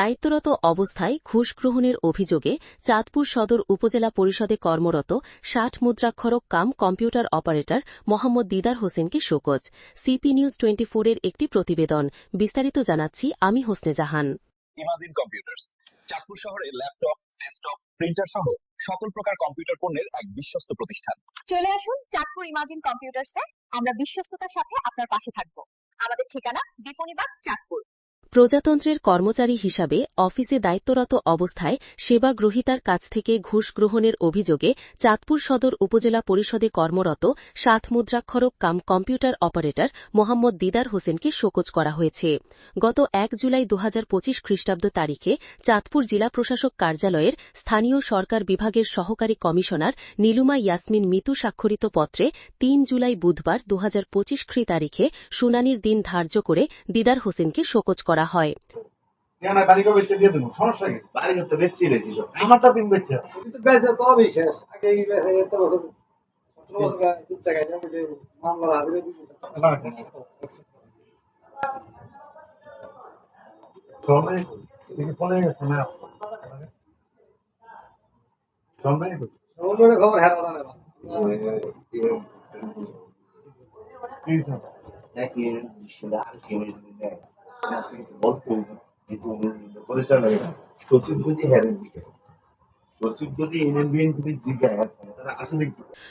দায়িত্বরত অবস্থায় ঘুষ গ্রহণের অভিযোগে চাঁদপুর সদর উপজেলা পরিষদে কর্মরত ষাট মুদ্রাক্ষরক cum computer operator Mohammad Didar হোসেনকে শোকজ। সিপি নিউজ টোয়েন্টি এর একটি প্রতিবেদন। বিস্তারিত জানাচ্ছি আমি হোসনে জাহান। ইমাজিন কম্পিউটার্স চাঁদপুর শহরে ল্যাপটপ ডেস্কটপ প্রিন্টার সহ সকল প্রকার কম্পিউটার পণ্যের এক বিশ্বস্ত প্রতিষ্ঠান। চলে আসুন চাঁদপুর ইমাজিন কম্পিউটার্সে। আমরা বিশ্বস্ততার সাথে আপনার পাশে থাকব। আমাদের ঠিকানা বিপণীবাগ চাঁদপুর। প্রজাতন্ত্রের কর্মচারী হিসাবে অফিসে দায়িত্বরত অবস্থায় সেবা গ্রহীতার কাছ থেকে ঘুষ গ্রহণের অভিযোগে চাঁদপুর সদর উপজেলা পরিষদে কর্মরত সাত মুদ্রাক্ষরক cum computer operator Mohammad Didar হোসেনকে শোকজ করা হয়েছে। গত এক জুলাই দু হাজার পঁচিশ খ্রিস্টাব্দ তারিখে চাঁদপুর জেলা প্রশাসক কার্যালয়ের স্থানীয় সরকার বিভাগের সহকারী কমিশনার নীলুমা ইয়াসমিন মিতু স্বাক্ষরিত পত্রে তিন জুলাই বুধবার দু হাজার পঁচিশ খ্রি তারিখে শুনানির দিন ধার্য করে দিদার হোসেনকে শোকজ করা হয়। কেন বাড়িকে বেচতে দিয়ে দেবো? সমস্যা কি? বাড়ি করতে বেচছি রেখি সব। আমারটা দিন বেচছে। কিন্তু বেঁচে কমই শেষ। আগে এই বেঁচে এত বছর সতেরো বছর আগে ইচ্ছা খাই আমি যে মামলা হাজিরে দিয়েছি। চলবে দেখি ফোনে গেছে না চলবে অন্যের খবর হ্যাঁ না না কি আর হয়ে যদি সচিব যদি দিকে সচিব যদি ইউনিয়ন বিএনপি জিজ্ঞাসা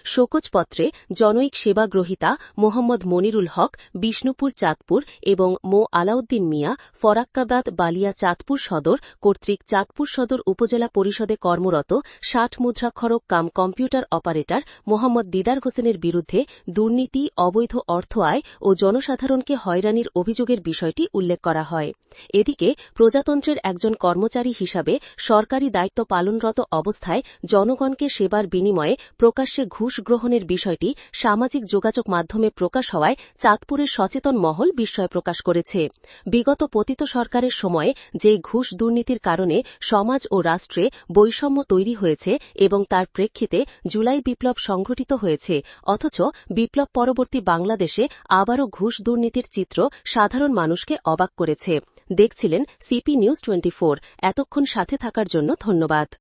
শোকজপত্রে জনৈক সেবা গ্রহীতা মোহাম্মদ মনিরুল হক, বিষ্ণুপুর চাঁদপুর এবং মো. আলাউদ্দিন মিয়া, ফরাক্কাবাদ বালিয়া চাঁদপুর সদর কর্তৃক চাঁদপুর সদর উপজেলা পরিষদে কর্মরত ষাট মুদ্রাক্ষরক cum computer operator Mohammad Didar হোসেনের বিরুদ্ধে দুর্নীতি, অবৈধ অর্থ আয় ও জনসাধারণকে হয়রানির অভিযোগের বিষয়টি উল্লেখ করা হয়। এদিকে প্রজাতন্ত্রের একজন কর্মচারী হিসাবে সরকারি দায়িত্ব পালনরত অবস্থায় জনগণকে সেবার বিনিময়ে প্রকাশ্যে ঘুষ গ্রহণের বিষয়টি সামাজিক যোগাযোগ মাধ্যমে প্রকাশ হওয়ায় চাঁদপুরের সচেতন মহল বিস্ময় প্রকাশ করেছে। বিগত পতিত সরকারের সময়ে যে ঘুষ দুর্নীতির কারণে সমাজ ও রাষ্ট্রে বৈষম্য তৈরি হয়েছে এবং তার প্রেক্ষিতে জুলাই বিপ্লব সংঘটিত হয়েছে, অথচ বিপ্লব পরবর্তী বাংলাদেশে আবারও ঘুষ দুর্নীতির চিত্র সাধারণ মানুষকে অবাক করেছে। দেখছিলেন সিপি নিউজ টোয়েন্টি এতক্ষণ সাথে থাকার জন্য ধন্যবাদ।